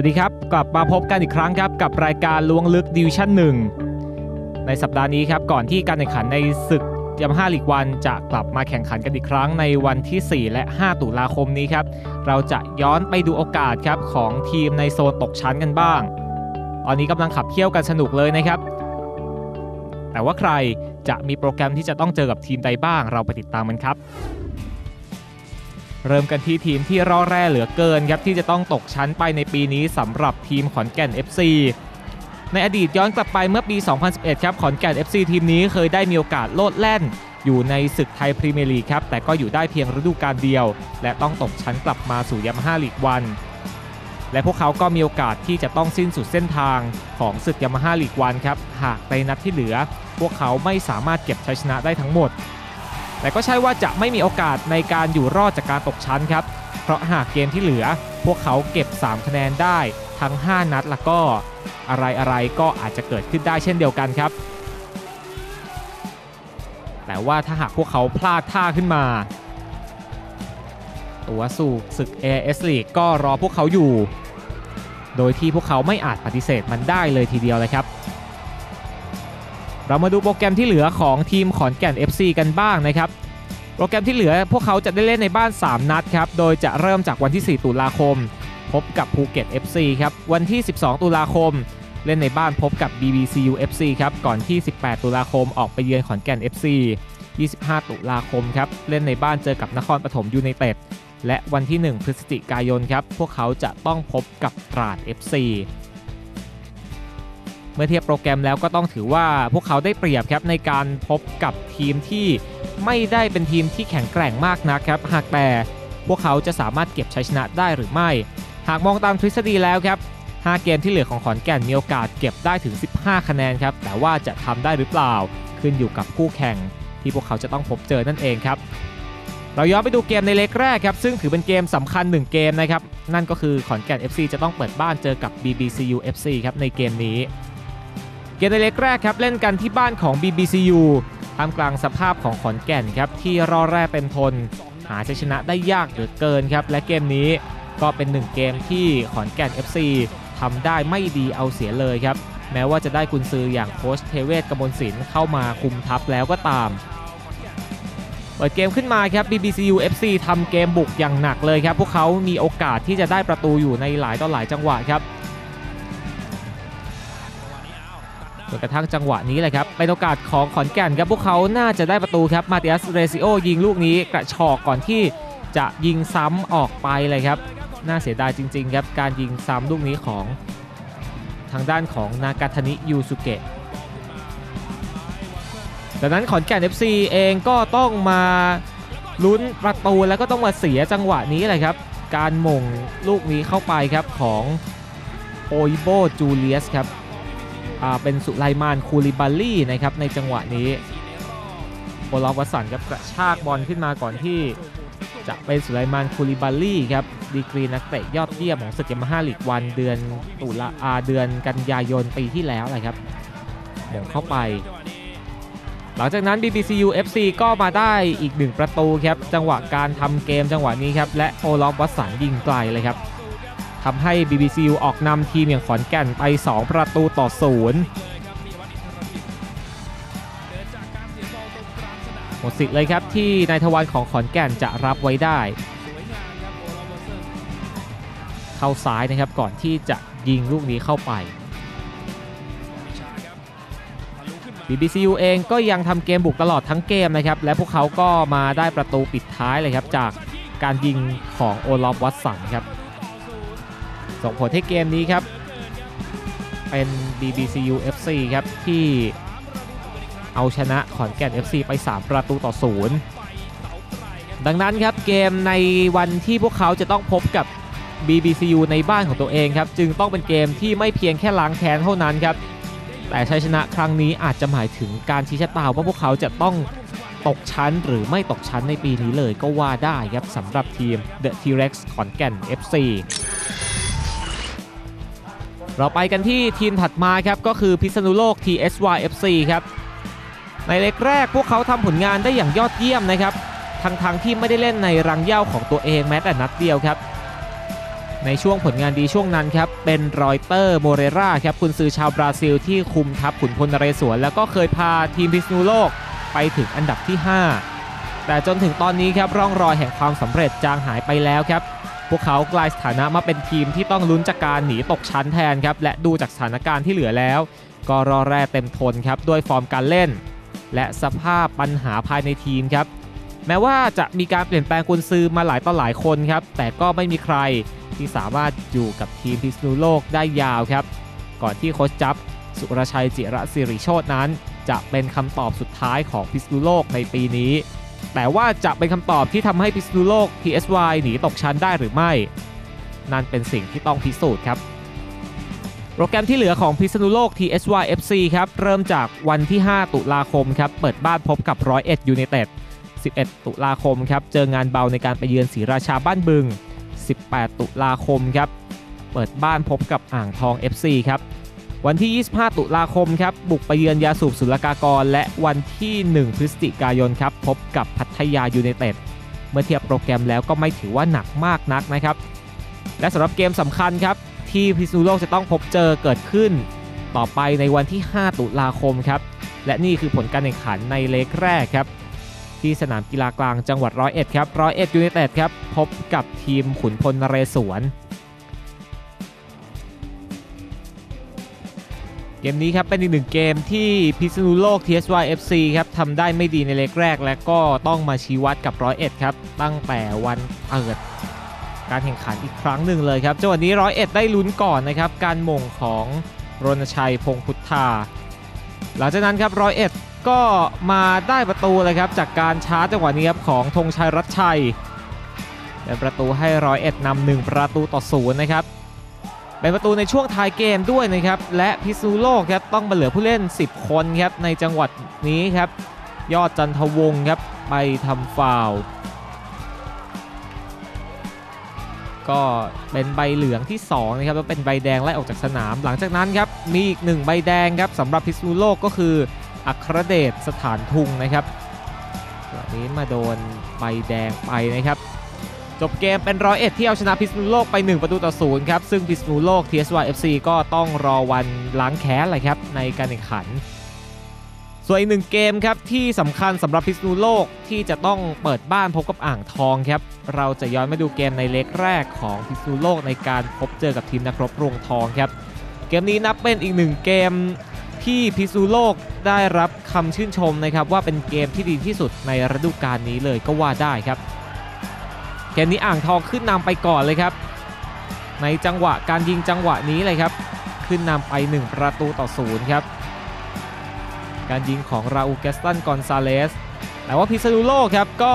สวัสดีครับกลับมาพบกันอีกครั้งครับกับรายการล้วงลึกดิวชั่น 1 ในสัปดาห์นี้ครับก่อนที่การแข่งขันในศึกยามาฮ่าลีกวันจะกลับมาแข่งขันกันอีกครั้งในวันที่ 4 และ 5 ตุลาคมนี้ครับเราจะย้อนไปดูโอกาสครับของทีมในโซนตกชั้นกันบ้าง ตอนนี้กำลังขับเคี่ยวกันสนุกเลยนะครับ แต่ว่าใครจะมีโปรแกรมที่จะต้องเจอกับทีมใดบ้าง เราไปติดตามกันครับ เริ่มกันที่ทีมที่รอแร่เหลือเกินครับที่จะต้องตกชั้นไปในปีนี้สำหรับทีมขอนแก่น FC ในอดีตย้อนกลับไปเมื่อปี 2011 ครับขอนแก่น FC ทีมนี้เคยได้มีโอกาสโลดแล่น อยู่ในศึกไทยพรีเมียร์ลีกครับแต่ก็อยู่ได้เพียงฤดูกาลเดียว และต้องตกชั้นกลับมาสู่ยามาฮ่าลีกวัน และพวกเขาก็มีโอกาสที่จะต้องสิ้นสุดเส้นทางของศึกยามาฮ่าลีกวันครับหากในนัดที่เหลือ พวกเขาไม่สามารถเก็บชัยชนะได้ทั้งหมด แต่ก็ใช่ว่าจะไม่มีโอกาสในการอยู่รอดจากการตกชั้นครับ เพราะหากเกมที่เหลือ พวกเขาเก็บ 3 คะแนนได้ทั้ง 5 นัดแล้วก็อะไรอะไรก็อาจจะเกิดขึ้นได้เช่นเดียวกันครับ แต่ว่าถ้าหากพวกเขาพลาดท่าขึ้นมา ตัวสู่ศึก AS League ก็รอพวกเขาอยู่ โดยที่พวกเขาไม่อาจปฏิเสธมันได้เลยทีเดียวเลยครับ เรามาดูโปรแกรมที่เหลือของทีมขอนแก่น FC กันบ้างนะครับ โปรแกรมที่เหลือพวกเขาจะได้เล่นในบ้าน 3 นัดครับ โดยจะเริ่มจากวันที่ 4 ตุลาคม พบกับภูเก็ต FC ครับ วันที่ 12 ตุลาคม เล่นในบ้านพบกับ BBCU FC ครับ ก่อนที่ 18 ตุลาคมออกไปเยือนขอนแก่น FC 25 ตุลาคมครับ เล่นในบ้านเจอกับนครปฐมยูไนเต็ด และวันที่ 1 พฤศจิกายนครับ พวกเขาจะต้องพบกับตราด FC เมื่อเทียบโปรแกรมแล้วก็ต้องถือว่าพวกเขาได้เปรียบครับในการพบกับทีมที่ไม่ได้เป็นทีมที่แข็งแกร่งมากนักครับหากแต่พวกเขาจะสามารถเก็บชัยชนะได้หรือไม่ หากมองตามทฤษฎีแล้วครับ 5 เกมที่เหลือของขอนแก่นมีโอกาสเก็บได้ถึง 15 คะแนนครับ แต่ว่าจะทำได้หรือเปล่า ขึ้นอยู่กับคู่แข่งที่พวกเขาจะต้องพบเจอนั่นเองครับ เราย้อนไปดูเกมในเล็กแรกครับ ซึ่งถือเป็นเกมสำคัญ 1 เกมนะครับ นั่นก็คือขอนแก่น FC จะต้องเปิดบ้านเจอกับ BBCU FC ครับในเกมนี้ เกมในเล็กแรกครับเล่นกันที่บ้านของ BBCU ท่ามกลางสภาพของขอนแก่นครับที่รอแร่เต็มทน หาชัยชนะได้ยากเหลือเกินครับ และเกมนี้ก็เป็นหนึ่งเกมที่ขอนแก่น FC ทำได้ไม่ดีเอาเสียเลยครับ แม้ว่าจะได้กุนซืออย่างโค้ชเทเวศกมลศิลป์เข้ามาคุมทัพแล้วก็ตามเปิดเกมขึ้นมาครับ BBCU FC ทำเกมบุกอย่างหนักเลยครับ พวกเขามีโอกาสที่จะได้ประตูอยู่ในหลายต่อหลายจังหวะครับ จนกระทั่งจังหวะนี้แหละครับเป็นโอกาสของขอนแก่นครับพวกเขาน่าจะได้ประตูครับมาติอัสเรซิโอยิงลูกนี้กระชอกก่อนที่จะยิงซ้ำออกไปเลยครับ น่าเสียดายจริง ๆ ครับ การยิงซ้ำลูกนี้ของทางด้านของนากาทานิยูสุเกะดังนั้นขอนแก่น FC เองก็ต้องมาลุ้นประตูแล้วก็ต้องมาเสียจังหวะนี้แหละครับ การมงลูกนี้เข้าไปครับของโออิโบจูเลียสครับ เป็นสุไลมานคูลิบาลี่นะครับในจังหวะนี้โอลอฟวัสันครับกระชากบอลขึ้นมาก่อนที่จะเป็นสุไลมานคูลิบาลี่ครับดีกรีนักเตะยอดเยี่ยมของศึกยามาฮ่าลีกวันเดือนตุลาอาเดือนกันยายนปีที่แล้วเลยครับหม่งเข้าไป หลังจากนั้น BBCU FC ก็มาได้อีกหนึ่งประตูครับจังหวะการทำเกมจังหวะนี้ครับและโอลอฟวัสันยิงไกลเลยครับ ทำให้ BBCU ออกนำทีมอย่างขอนแก่นไป 2 ประตูต่อศูนย์หมดสิทธิ์เลยครับที่นายทวารของขอนแก่นจะรับไว้ได้ เข้าซ้ายนะครับก่อนที่จะยิงลูกนี้เข้าไป BBCU เองก็ยังทำเกมบุกตลอดทั้งเกมนะครับ และพวกเขาก็มาได้ประตูปิดท้ายเลยครับ จากการยิงของโอลอฟวัตสันครับ ส่งผลให้เกมนี้ครับ เป็น BBCU FC ครับ ที่เอาชนะขอนแก่น FC ไป 3 ประตูต่อศูนย์ดังนั้นครับเกมในวันที่พวกเขาจะต้องพบกับ BBCU ในบ้านของตัวเองครับ จึงต้องเป็นเกมที่ไม่เพียงแค่ล้างแค้นเท่านั้นครับ แต่ชัยชนะครั้งนี้อาจจะหมายถึงการชี้ชะตาว่าพวกเขาจะต้องตกชั้นหรือไม่ตกชั้นในปีนี้เลยก็ว่าได้ครับสำหรับทีม The T-Rex ขอนแก่น FC เราไปกันที่ทีมถัดมาครับก็คือพิษณุโลก TSY FC ครับในเล็กแรกพวกเขาทำผลงานได้อย่างยอดเยี่ยมนะครับทั้งๆทที่ไม่ได้เล่นในรังเย่าของตัวเองแม้แต่นัดเดียวครับ ในช่วงผลงานดีช่วงนั้นครับ เป็นรอยเตอร์โมเรราครับคุณซือชาวบราซิลที่คุมทัพขุนพลนเรศวรแล้วก็เคยพาทีมพิษณุโลกไปถึงอันดับที่ 5 แต่จนถึงตอนนี้ครับร่องรอยแห่งความสำเร็จจางหายไปแล้วครับ พวกเขากลายสถานะมาเป็นทีมที่ต้องลุ้นจากการหนีตกชั้นแทนครับและดูจากสถานการณ์ที่เหลือแล้ว ก็รอแร่เต็มทนครับด้วยฟอร์มการเล่น และสภาพปัญหาภายในทีมครับแม้ว่าจะมีการเปลี่ยนแปลงกุนซือมาหลายต่อหลายคนครับแต่ก็ไม่มีใครที่สามารถอยู่กับทีมพิษณุโลกได้ยาวครับ ก่อนที่โค้ชจับสุรชัยจิระสิริโชตนั้น จะเป็นคำตอบสุดท้ายของพิษณุโลกในปีนี้ แต่ว่าจะเป็นคำตอบที่ทำให้พิษณุโลก PSY หนีตกชั้นได้หรือไม่ นั่นเป็นสิ่งที่ต้องพิสูจน์ครับ โปรแกรมที่เหลือของพิษณุโลก TSY FC ครับ เริ่มจากวันที่ 5 ตุลาคมครับ เปิดบ้านพบกับร้อยเอ็ดยูไนเต็ด11 ตุลาคมครับ เจองานเบาในการไปเยือนศรีราชาบ้านบึง 18 ตุลาคมครับ เปิดบ้านพบกับอ่างทอง FC ครับ วันที่ 25 ตุลาคมครับบุกไปเยือนยาสูบศุลกากร และวันที่ 1 พฤศจิกายนครับพบกับพัทยายูไนเต็ดเมื่อเทียบโปรแกรมแล้วก็ไม่ถือว่าหนักมากนักนะครับ และสำหรับเกมสำคัญครับ ที่พิษณุโลกจะต้องพบเจอเกิดขึ้น ต่อไปในวันที่ 5 ตุลาคมครับและนี่คือผลการแข่งขันในเลกแรกครับ ที่สนามกีฬากลางจังหวัดร้อยเอ็ดครับร้อยเอ็ดยูไนเต็ดครับพบกับทีมขุนพลนเรศวร เกมนี้ครับเป็นอีกหนึ่งเกมที่พิษณุโลก TSY FC ครับทำได้ไม่ดีในเล็กแรก และก็ต้องมาชี้วัดกับร้อยเอ็ดครับตั้งแต่วันเปิดการแข่งขันอีกครั้งหนึ่งเลยครับจังหวะนี้ร้อยเอ็ดได้ลุ้นก่อนนะครับการมงของรณชัยพงพุทธา หลังจากนั้นครับร้อยเอ็ดก็มาได้ประตูเลยครับจากการชาร์จจังหวะนี้ครับของธงชัยรัชชัยเป็นประตูให้ร้อยเอ็ดนำหนึ่งประตูต่อศูนย์นะครับ เป็นประตูในช่วงท้ายเกมด้วยนะครับ และพิษณุโลกครับต้องมาเหลือผู้เล่น 10 คนครับในจังหวัดนี้ครับ ยอดจันทวงศ์ครับไปทำฟาวล์ก็เป็นใบเหลืองที่2นะครับแล้วเป็นใบแดงไล่ออกจากสนาม หลังจากนั้นครับมีอีกหนึ่งใบแดงครับสำหรับพิษณุโลกก็คืออัครเดชสถานทุงนะครับวันนี้มาโดนใบแดงไปนะครับ จบเกมเป็นร้อยเอ็ดที่เอาชนะพิษณุโลกไป 1 ประตูต่อศูนย์ครับ ซึ่งพิษณุโลก TSY FC ก็ต้องรอวันล้างแค้นเลยครับในการแข่งขัน ส่วนอีกหนึ่งเกมครับที่สำคัญสำหรับพิษณุโลกที่จะต้องเปิดบ้านพบกับอ่างทองครับ เราจะย้อนมาดูเกมในเล็กแรกของพิษณุโลกในการพบเจอกับทีมนักรบรวงทองครับ เกมนี้นับเป็นอีกหนึ่งเกมที่พิษณุโลกได้รับคำชื่นชมนะครับว่าเป็นเกมที่ดีที่สุดในฤดูกาลนี้เลยก็ว่าได้ครับ เกมนี้อ่างทองขึ้นนำไปก่อนเลยครับ ในจังหวะการยิงจังหวะนี้เลยครับ ขึ้นนำไป 1 ประตูต่อศูนย์ครับ การยิงของราอูเกสตันกอนซาเลสแต่ว่าพิษณุโลครับก็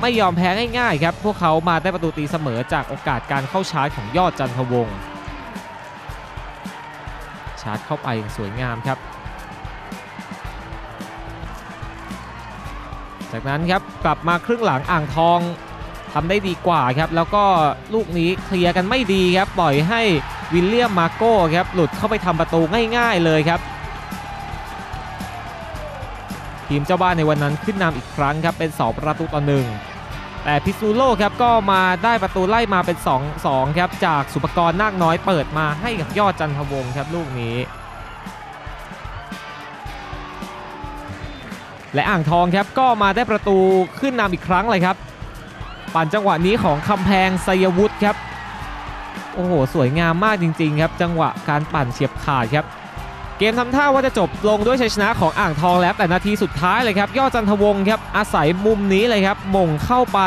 ไม่ยอมแพ้ง่ายๆครับ พวกเขามาได้ประตูตีเสมอจากโอกาสการเข้าชาร์จของยอดจันทวงศ์ชาร์จเข้าไปอย่างสวยงามครับ จากนั้นครับกลับมาครึ่งหลังอ่างทอง ทำได้ดีกว่าครับ แล้วก็ลูกนี้เคลียร์กันไม่ดีครับ ปล่อยให้วิลเลียมมาโก้ครับ หลุดเข้าไปทำประตูง่ายๆเลยครับ ทีมเจ้าบ้านในวันนั้นขึ้นนำอีกครั้งครับ เป็น 2 ประตูต่อหนึ่งแต่พิซูโลครับก็มาได้ประตูไล่มาเป็น 2-2 ครับ จากสุปกรณ์นาคน้อยเปิดมาให้กับยอดจันทวงศ์ครับลูกนี้ และอ่างทองครับก็มาได้ประตูขึ้นนำอีกครั้งเลยครับ ปั่นจังหวะนี้ของคำแพงไซยวุฒิครับ โอ้โห สวยงามมากจริง ๆ ครับ จังหวะการปั่นเฉียบขาดครับ เกมทำท่าว่าจะจบลงด้วยชัยชนะของอ่างทองแล้วแต่นาทีสุดท้ายเลยครับยอดจันทวงศ์ครับอาศัยมุมนี้เลยครับมงเข้าไป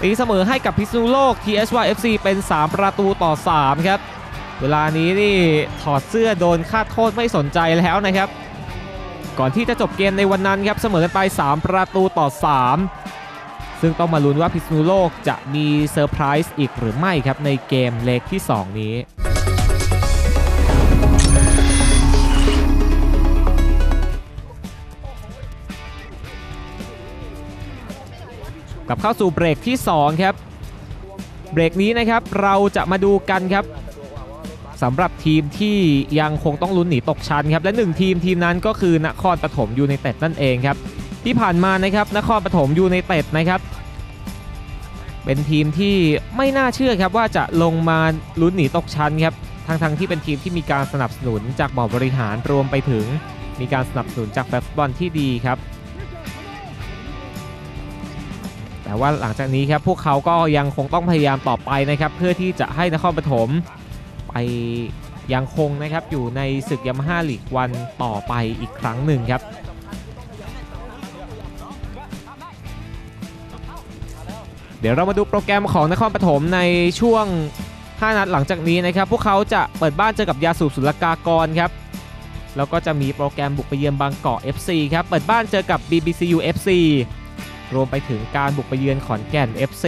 ตีเสมอให้กับพิษณุโลก TSY FC เป็น 3 ประตูต่อ 3 ครับ เวลานี้นี่ถอดเสื้อโดนคาดโทษไม่สนใจแล้วนะครับ ก่อนที่จะจบเกมในวันนั้นครับเสมอกันไป 3 ประตูต่อ 3 ซึ่งต้องมาลุ้นว่าพิษณุโลกจะมีเซอร์ไพรส์อีกหรือไม่ครับในเกมเล็กที่ 2 นี้กับเข้าสู่เบรกที่ 2 ครับ เบรกนี้นะครับเราจะมาดูกันครับสำหรับทีมที่ยังคงต้องลุ้นหนีตกชั้นครับและหนึ่งทีมทีมนั้นก็คือนครปฐมยูไนเต็ดนั่นเองครับ ที่ผ่านมานะครับนครปฐมยูไนเต็ดนะครับเป็นทีมที่ไม่น่าเชื่อครับว่าจะลงมาลุ้นหนีตกชั้นครับทั้งๆทที่เป็นทีมที่มีการสนับสนุนจากบอร์บริหารรวมไปถึง มีการสนับสนุนจากแฟนฟุตบอลที่ดีครับ แต่ว่าหลังจากนี้ครับพวกเขาก็ยังคงต้องพยายามต่อไปนะครับเพื่อที่จะให้นครปฐมไปยังคงนะครับอยู่ในศึกยามาฮ่าลีกวันต่อไปอีกครั้งหนึ่งครับ เดี๋ยวเรามาดูโปรแกรมของนครปฐมในช่วง 5 นัดหลังจากนี้นะครับ พวกเขาจะเปิดบ้านเจอกับยาสูบสุลกากรครับแล้วก็จะมีโปรแกรมบุกไปเยือนบางกอก FC ครับ เปิดบ้านเจอกับ BBCU FC รวมไปถึงการบุกไปเยือนขอนแก่น FC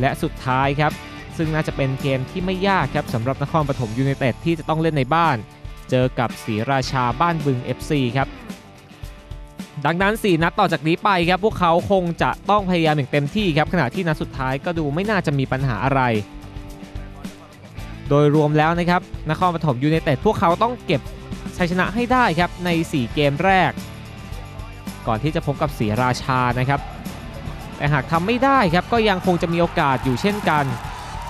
และสุดท้ายครับ ซึ่งน่าจะเป็นเกมที่ไม่ยากครับสำหรับนครปฐมยูไนเต็ดที่จะต้องเล่นในบ้าน เจอกับศรีราชาบ้านบึง FC ครับ ดังนั้น 4 นัดต่อจากนี้ไปครับพวกเขาคงจะต้องพยายามอย่างเต็มที่ครับขณะที่นัดสุดท้ายก็ดูไม่น่าจะมีปัญหาอะไร โดยรวมแล้วนะครับนครปฐมยูไนเต็ดพวกเขาต้องเก็บชัยชนะให้ได้ครับใน 4 เกมแรก ก่อนที่จะพบกับศรีราชานะครับ แต่หากทำไม่ได้ครับก็ยังคงจะมีโอกาสอยู่เช่นกัน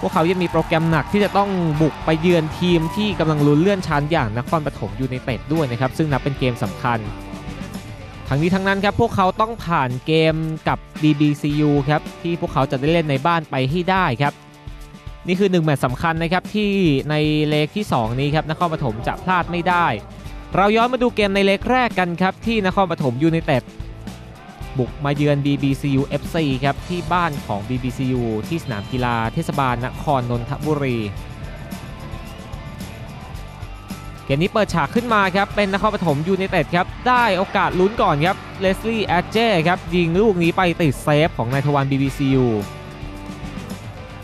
พวกเขายังมีโปรแกรมหนักที่จะต้องบุกไปเยือนทีมที่กำลังลุ้นเลื่อนชั้นอย่างนครปฐมยูไนเต็ดด้วยนะครับซึ่งนับเป็นเกมสำคัญ ทั้งนี้ทั้งนั้นครับพวกเขาต้องผ่านเกมกับ BBCU ครับที่พวกเขาจะได้เล่นในบ้านไปให้ได้ครับ นี่คือหนึ่งแมตช์สำคัญนะครับที่ในเลกที่ 2 นี้ครับนครปฐมจะพลาดไม่ได้ เราย้อนมาดูเกมในเลกแรกกันครับที่นครปฐมยูไนเต็ดบุกมาเยือน BBCU FC ครับที่บ้านของ BBCU ที่สนามกีฬาเทศบาลนครนนทบุรี เกมนี้เปิดฉากขึ้นมาครับ เป็นนครปฐมยูไนเต็ดครับ ได้โอกาสลุ้นก่อนครับเลสลี่แอดเจครับ ยิงลูกนี้ไปติดเซฟของนายทวาร BBCU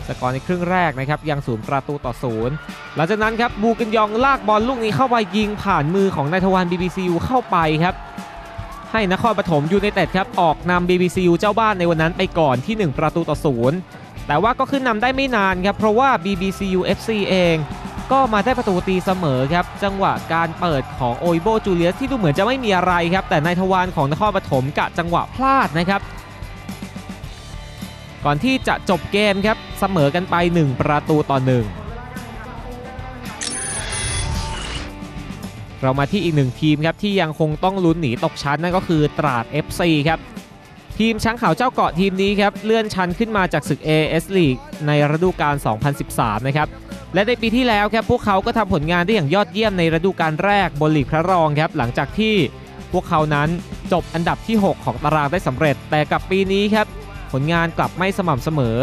สกอร์ในครึ่งแรกนะครับ ยังศูนย์ประตูต่อศูนย์หลังจากนั้นครับบูกินยองลากบอลลูกนี้เข้าไปยิงผ่านมือของนายทวาร BBCU เข้าไปครับ ให้นครปฐมยูไนเต็ดครับ ออกนำ BBCU เจ้าบ้านในวันนั้นไปก่อนที่ 1 ประตูต่อศูนย์แต่ว่าก็ขึ้นนำได้ไม่นานครับเพราะว่า BBCU FC เอง ก็มาได้ประตูตีเสมอครับจังหวะการเปิดของโอ b โบจูเลียสที่ดูเหมือนจะไม่มีอะไรครับแต่นายทวารของนครปฐมกะจังหวะพลาดนะครับ ก่อนที่จะจบเกมครับเสมอกันไป 1 ประตูต่อ1เรามาที่อีกหนึ่งทีมครับที่ยังคงต้องลุ้นหนีตกชั้นนั่นก็คือตราด FC ครับทีมช้างขาวเจ้าเกาะทีมนี้ครับเลื่อนชั้นขึ้นมาจากศึก AS League ในฤดูกาล 2013 นะครับ และในปีที่แล้วครับพวกเขาก็ทำผลงานได้อย่างยอดเยี่ยมในฤดูกาลแรกบนลีกพระรองครับหลังจากที่พวกเขานั้นจบอันดับที่ 6 ของตารางได้สำเร็จ แต่กับปีนี้ครับผลงานกลับไม่สม่ำเสมอ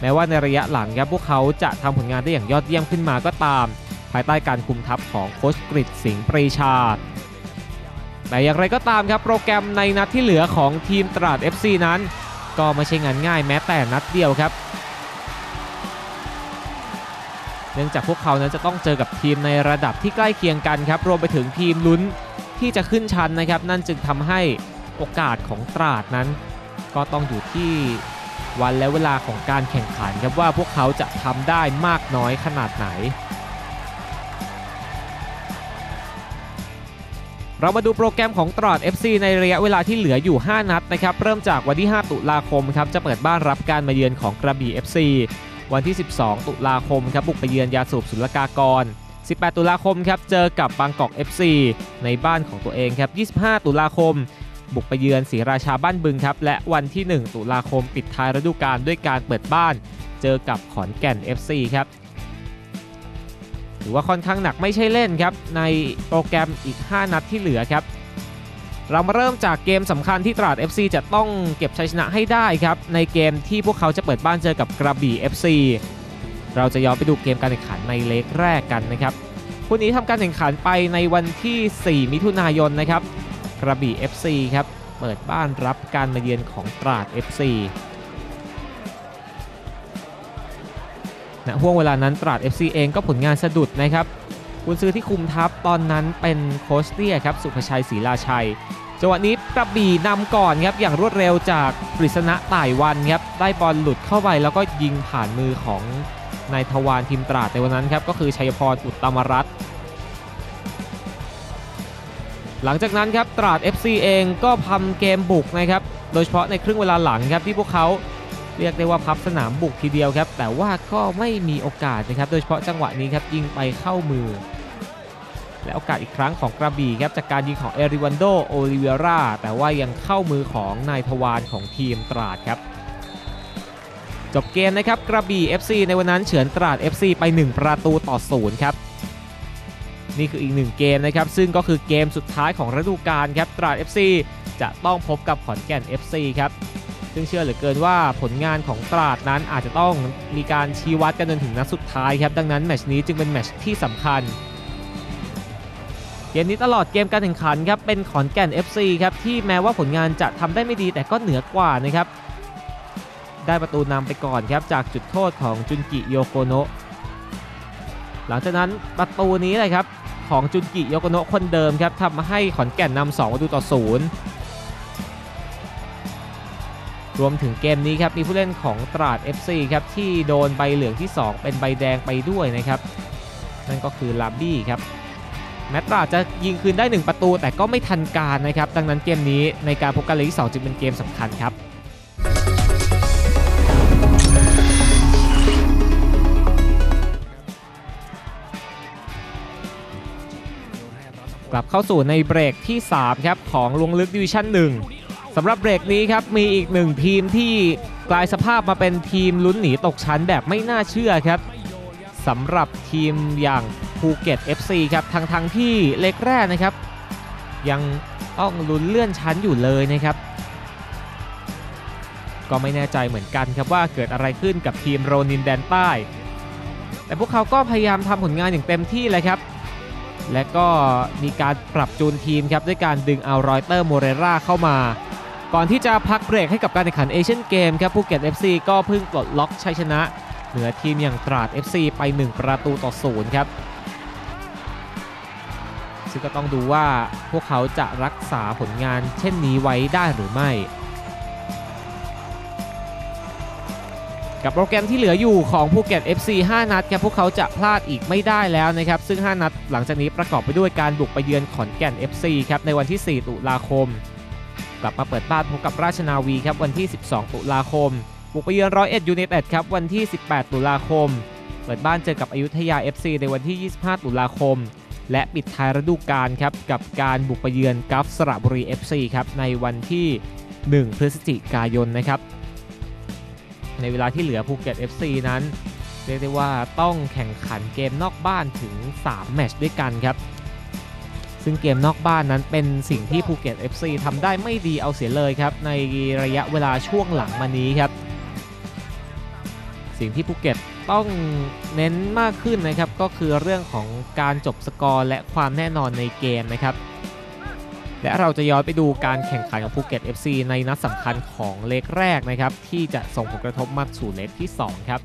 แม้ว่าในระยะหลังครับพวกเขาจะทำผลงานได้อย่างยอดเยี่ยมขึ้นมาก็ตาม ภายใต้การคุมทัพของโค้ชกริดสิงห์ปรีชาแต่อย่างไรก็ตามครับโปรแกรมในนัดที่เหลือของทีมตราด FC นั้น ก็ไม่ใช่งานง่ายแม้แต่นัดเดียวครับ เนื่องจากพวกเขานั้นจะต้องเจอกับทีมในระดับที่ใกล้เคียงกันครับรวมไปถึงทีมลุ้นที่จะขึ้นชั้นนะครับ นั่นจึงทำให้โอกาสของตราดนั้น ก็ต้องอยู่ที่วันและเวลาของการแข่งขันครับว่าพวกเขาจะทำได้มากน้อยขนาดไหน เรามาดูโปรแกรมของตราด FC ในระยะเวลาที่เหลืออยู่ 5 นัดนะครับเริ่มจากวันที่ 5 ตุลาคมครับจะเปิดบ้านรับการมาเยือนของกระบี่ FC วันที่ 12 ตุลาคมครับบุกไปเยือนยาสูบศุลกากร 18 ตุลาคมครับเจอกับบางกอก FC ในบ้านของตัวเองครับ 25 ตุลาคม บุกไปเยือนศรีราชาบ้านบึงครับ และวันที่ 1 ตุลาคมปิดท้ายฤดูกาลด้วยการเปิดบ้าน เจอกับขอนแก่น FC ครับถือว่าค่อนข้างหนักไม่ใช่เล่นครับในโปรแกรมอีก 5 นัดที่เหลือครับ เรามาเริ่มจากเกมสำคัญที่ตราด FC จะต้องเก็บชัยชนะให้ได้ครับ ในเกมที่พวกเขาจะเปิดบ้านเจอกับกระบี่ FC เราจะย้อนไปดูเกมการแข่งขันในเล็กแรกกันนะครับคู่นี้ทำการแข่งขันไปในวันที่ 4 มิถุนายนนะครับกระบี่ FC ครับเปิดบ้านรับการมาเยือนของตราด FC ณห่วงเวลานั้นตราด FC เองก็ผลงานสะดุดนะครับ กุนซือที่คุมทัพตอนนั้นเป็นโคชเตียครับสุภชัยศรีราชัยจังหวะนี้กระบี่นำก่อนครับอย่างรวดเร็วจากปริศนะต่ายวันครับได้บอลหลุดเข้าไปแล้วก็ยิงผ่านมือของนายทวารทีมตราดในวันนั้นครับก็คือชัยพรอุตตมรัตน์หลังจากนั้นครับตราด FC เองก็พำเกมบุกนะครับโดยเฉพาะในครึ่งเวลาหลังครับที่พวกเขาเรียกได้ว่าพับสนามบุกทีเดียวครับแต่ว่าก็ไม่มีโอกาสนะครับโดยเฉพาะจังหวะนี้ครับยิงไปเข้ามือ และโอกาสอีกครั้งของกระบี่ครับจากการยิงของเอริวันโดโอลิเวราแต่ว่ายังเข้ามือของนายทวารของทีมตราดครับ จบเกมนะครับกระบี่ FC ในวันนั้นเฉือนตราด FC ไป 1 ประตูต่อศูนย์ครับนี่คืออีกหนึ่งเกมนะครับ ซึ่งก็คือเกมสุดท้ายของฤดูกาลครับตราด FC จะต้องพบกับขอนแก่น FC ครับซึ่งเชื่อเหลือเกินว่าผลงานของตราดนั้นอาจจะต้องมีการชี้วัดกันจนถึงนัดสุดท้ายครับดังนั้นแมชนี้จึงเป็นแมชที่สำคัญ เกมนี้ตลอดเกมการแข่งขันครับเป็นขอนแก่น FC ครับที่แม้ว่าผลงานจะทำได้ไม่ดีแต่ก็เหนือกว่านะครับได้ประตูนำไปก่อนครับจากจุดโทษของจุนกิโยโกโนะหลังจากนั้นประตูนี้เลยครับของจุนกิโยโกโนะคนเดิมครับทำให้ขอนแก่นนำ2ประตูต่อศูนย์รวมถึงเกมนี้ครับมีผู้เล่นของตราด FC ครับที่โดนใบเหลืองที่ 2 เป็นใบแดงไปด้วยนะครับ นั่นก็คือลาบี้ครับ แม้ตราจะยิงคืนได้ 1 ประตู แต่ก็ไม่ทันการนะครับ ดังนั้นเกมนี้ในการพบกันเลยที่2จึงเป็นเกมสำคัญครับกลับเข้าสู่ในเบรกที่ 3 ครับ ของลวงลึกดิวิชั่น 1สำหรับเบรกนี้ครับ มีอีกหนึ่งทีมที่กลายสภาพมาเป็นทีมลุ้นหนีตกชั้นแบบไม่น่าเชื่อครับสำหรับทีมอย่าง ภูเก็ต FC ครับทั้งทั้งที่เล็กแรกนะครับ ยังต้องลุ้นเลื่อนชั้นอยู่เลยนะครับ ก็ไม่แน่ใจเหมือนกันครับว่าเกิดอะไรขึ้นกับทีมโรนินแดนใต้ แต่พวกเขาก็พยายามทำผลงานอย่างเต็มที่เลยครับ และก็มีการปรับจูนทีมครับด้วยการดึงเอารอยเตอร์โมเรราเข้ามา ก่อนที่จะพักเบรกให้กับการแข่งขันเอเชียนเกมครับภูเก็ต FC ก็เพิ่งปลดล็อกชัยชนะ เหนือทีมอย่างตราด FC ไป 1 ประตูต่อศูนย์ครับ ซึ่งก็ต้องดูว่าพวกเขาจะรักษาผลงานเช่นนี้ไว้ได้หรือไม่ กับโปรแกรมที่เหลืออยู่ของภูเก็ต FC 5 นัดครับพวกเขาจะพลาดอีกไม่ได้แล้วนะครับ ซึ่ง 5 นัดหลังจากนี้ประกอบไปด้วยการบุกไปเยือนขอนแก่น FC ครับในวันที่ 4 ตุลาคม กลับมาเปิดบ้านพบกับราชนาวีครับวันที่ 12 ตุลาคม บุกไปเยือนร้อยเอ็ดยูไนเต็ดครับวันที่ 18 ตุลาคม เปิดบ้านเจอกับอยุธยา FC ในวันที่ 25 ตุลาคม และปิดท้ายฤดูกาลครับกับการบุกไปเยือนกัฟสระบุรี FC ครับในวันที่ 1 พฤศจิกายนนะครับ ในเวลาที่เหลือภูเก็ต FC นั้นเรียกได้ว่าต้องแข่งขันเกมนอกบ้านถึง 3 แมตช์ด้วยกันครับ ซึ่งเกมนอกบ้านนั้นเป็นสิ่งที่ภูเก็ต FC ทำได้ไม่ดีเอาเสียเลยครับ ในระยะเวลาช่วงหลังมานี้ครับ สิ่งที่ภูเก็ต ต้องเน้นมากขึ้นนะครับก็คือเรื่องของการจบสกอร์และความแน่นอนในเกมนะครับและเราจะย้อนไปดูการแข่งขันของภูเก็ต FC ในนัดสำคัญของเล็กแรกนะครับที่จะส่งผลกระทบมาสู่เล็กที่ 2 ครับ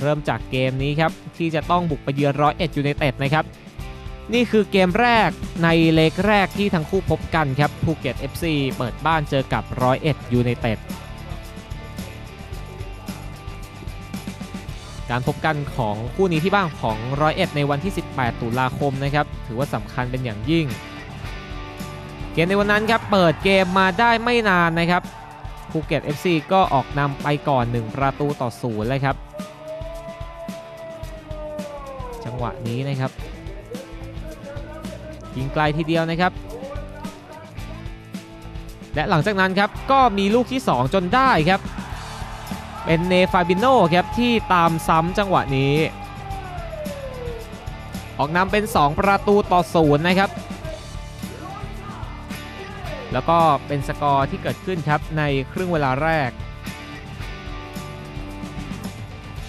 เริ่มจากเกมนี้ครับที่จะต้องบุกไปเยือนร้อยเอ็ดยูไนเต็ดนะครับนี่คือเกมแรกในเล็กแรกที่ทั้งคู่พบกันครับภูเก็ต FC เปิดบ้านเจอกับร้อยเอ็ดยูไนเต็ด การพบกันของคู่นี้ที่บ้านของร้อยเอ็ดในวันที่ 18 ตุลาคมนะครับถือว่าสำคัญเป็นอย่างยิ่ง เกมในวันนั้นครับเปิดเกมมาได้ไม่นานนะครับภูเก็ต FC ก็ออกนำไปก่อน 1 ประตูต่อศูนย์เลยครับ จังหวะนี้นะครับยิงไกลทีเดียวนะครับ และหลังจากนั้นครับก็มีลูกที่ 2 จนได้ครับ เป็นเนฟาบิโนครับที่ตามซ้ำจังหวะนี้ ออกนำเป็น 2 ประตูต่อศูนย์นะครับ แล้วก็เป็นสกอร์ที่เกิดขึ้นครับในครึ่งเวลาแรก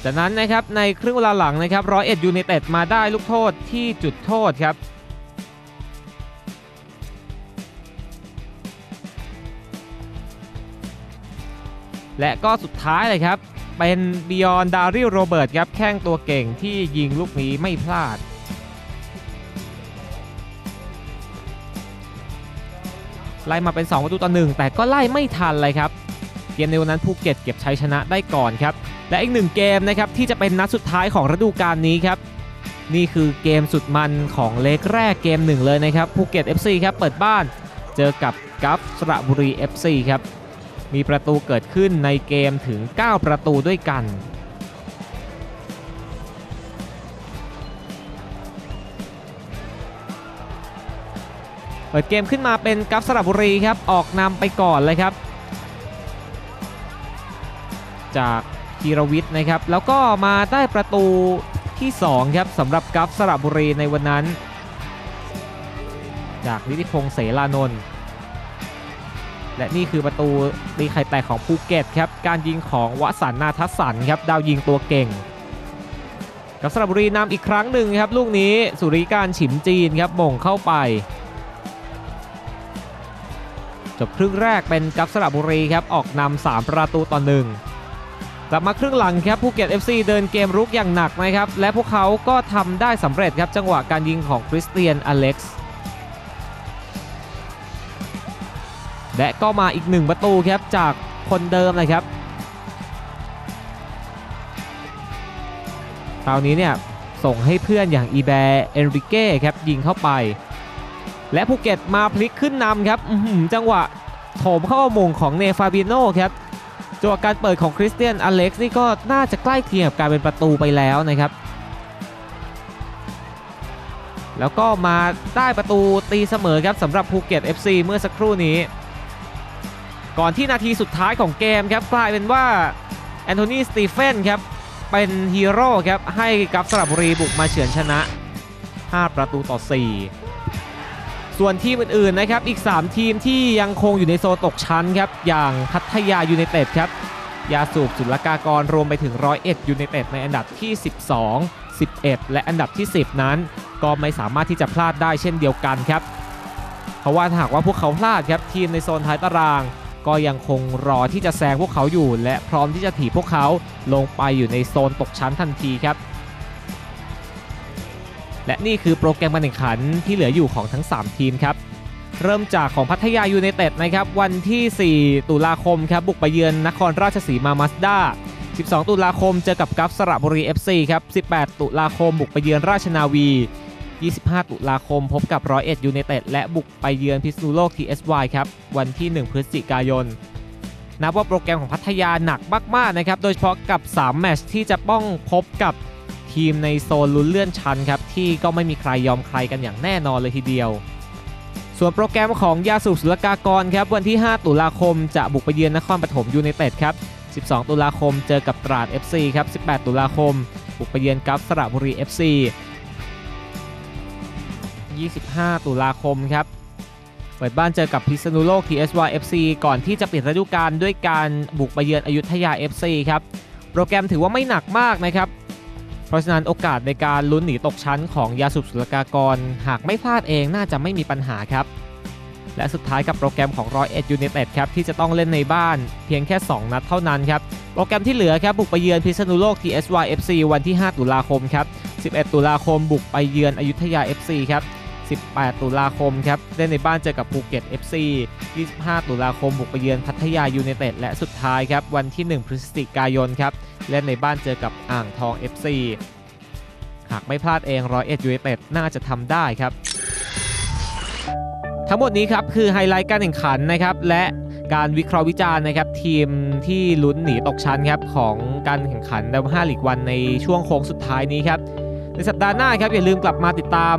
จากนั้นนะครับในครึ่งเวลาหลังนะครับร้อยเอ็ดยูไนเต็ดมาได้ลูกโทษที่จุดโทษครับ และก็สุดท้ายเลยครับ เป็นบิยอนดาริโรเบิร์ตครับแข้งตัวเก่งที่ยิงลูกนี้ไม่พลาด ไล่มาเป็น 2 ประตูต่อหนึ่งแต่ก็ไล่ไม่ทันเลยครับ เกมในวันนั้นภูเก็ตเก็บชัยชนะได้ก่อนครับ และอีกหนึ่งเกมนะครับที่จะเป็นนัดสุดท้ายของฤดูกาลนี้ครับนี่คือเกมสุดมันของเล็กแรกเกมหนึ่งเลยนะครับภูเก็ต FC ครับเปิดบ้าน เจอกับกัฟสระบุรี FC ครับ มีประตูเกิดขึ้นในเกมถึง 9 ประตูด้วยกันเปิดเกมขึ้นมาเป็นกัฟสระบุรีครับออกนำไปก่อนเลยครับ จากธีรวิทย์นะครับ แล้วก็มาได้ประตูที่ 2 ครับสำหรับกัฟสระบุรีในวันนั้น จากนิติพงษ์เสรานนท์ และนี่คือประตูตีไข่แตกของภูเก็ตครับ การยิงของวสันนาทัศสันครับ ดาวยิงตัวเก่ง กับสระบุรีนำอีกครั้งหนึ่งครับ ลูกนี้สุริการฉิมจีนครับม่งเข้าไป จบครึ่งแรกเป็นกัฟสระบุรีครับ ออกนำ3ประตูต่อหนึ่งกลับมาครึ่งหลังครับภูเก็ต FC เดินเกมรุกอย่างหนักนะครับ และพวกเขาก็ทำได้สำเร็จครับจังหวะการยิงของคริสเตียนอเล็กซ์ และก็มาอีกหนึ่งประตูครับจากคนเดิมเลยครับคราวนี้เนี่ยส่งให้เพื่อนอย่างอีแบร์เอนริเก้ครับยิงเข้าไป และภูเก็ตมาพลิกขึ้นนำครับอื้อหือจังหวะโถมเข้ามงของเนฟาบิโนครับจังหวะการเปิดของคริสเตียนอเล็กซ์นี่ก็น่าจะใกล้เคียงกับการเป็นประตูไปแล้วนะครับ แล้วก็มาได้ประตูตีเสมอครับสำหรับภูเก็ต FC เมื่อสักครู่นี้ ก่อนที่นาทีสุดท้ายของเกมครับกลายเป็นว่าแอนโทนีสตีเฟนครับเป็นฮีโร่ครับให้กับสระบุรีบุกมาเฉือนชนะ 5 ประตูต่อ 4 ส่วนทีมอื่นๆนะครับอีก 3 ทีมที่ยังคงอยู่ในโซนตกชั้นครับอย่างพัทยายูไนเต็ดครับยาสูบสุลกากรรวมไปถึงร้อยเอ็ดยูไนเต็ดในอันดับที่ 12 11 และอันดับที่ 10 นั้น ก็ไม่สามารถที่จะพลาดได้เช่นเดียวกันครับ เพราะว่าถ้าหากว่าพวกเขาพลาดครับทีมในโซนท้ายตาราง ก็ยังคงรอที่จะแซงพวกเขาอยู่ และพร้อมที่จะถีบพวกเขาลงไปอยู่ในโซนตกชั้นทันทีครับและนี่คือโปรแกรมการแข่งขันที่เหลืออยู่ของทั้ง 3 ทีมครับ เริ่มจากของพัทยายูไนเต็ดนะครับวันที่ 4 ตุลาคมครับบุกไปเยือนนครราชสีมามาสด้า 12 ตุลาคมเจอกับกัฟสระบุรี FC ครับ 18 ตุลาคมบุกไปเยือนราชนาวี 25 ตุลาคมพบกับร้อยเอ็ดยูไนเต็ดและบุกไปเยือนพิษณุโลก TSY ครับวันที่ 1 พฤศจิกายน นับว่าโปรแกรมของพัทยาหนักมากๆนะครับโดยเฉพาะกับ 3 แมตช์ที่จะต้องพบกับทีมในโซนลุ้นเลื่อนชั้นครับที่ก็ไม่มีใครยอมใครกันอย่างแน่นอนเลยทีเดียว ส่วนโปรแกรมของยาสูบสุลกากรครับวันที่ 5 ตุลาคมจะบุกไปเยือนนครปฐมยูไนเต็ดครับ 12 ตุลาคมเจอกับตราด FC ครับ 18 ตุลาคมบุกไปเยือนกัฟสระบุรี FC 25 ตุลาคมครับ เปิดบ้านเจอกับพิษณุโลก TSY FC ก่อนที่จะปิดฤดูกาลด้วยการบุกไปเยือนอยุธยา FC ครับ โปรแกรมถือว่าไม่หนักมากนะครับ เพราะฉะนั้นโอกาสในการลุ้นหนีตกชั้นของยาสูบสุลกากร หากไม่พลาดเองน่าจะไม่มีปัญหาครับ และสุดท้ายกับโปรแกรมของร้อยเอ็ดยูไนเต็ดครับที่จะต้องเล่นในบ้านเพียงแค่ 2 นัดเท่านั้นครับโปรแกรมที่เหลือครับ บุกไปเยือนพิษณุโลก TSY FC วันที่ 5 ตุลาคมครับ 11 ตุลาคมบุกไปเยือนอยุธยา FC ครับ 18 ตุลาคมครับเล่นในบ้านเจอกับภูเก็ต FC 25 ตุลาคมบุกไปเยือนพัทยายูไนเต็ดและสุดท้ายครับวันที่ 1 พฤศจิกายนครับเล่นในบ้านเจอกับอ่างทอง FC หากไม่พลาดเองร้อยเอ็ดยูไนเต็ดน่าจะทำได้ครับ ทั้งหมดนี้ครับคือไฮไลท์การแข่งขันนะครับและการวิเคราะห์วิจารณ์นะครับทีมที่ลุ้นหนีตกชั้นครับของการแข่งขันดับ5ลีกวันในช่วงโค้งสุดท้ายนี้ครับในสัปดาห์หน้าครับอย่าลืมกลับมาติดตาม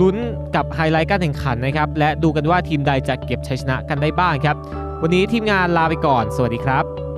ลุ้นกับไฮไลท์การแข่งขันนะครับ และดูกันว่าทีมใดจะเก็บชัยชนะกันได้บ้างครับ วันนี้ทีมงานลาไปก่อน สวัสดีครับ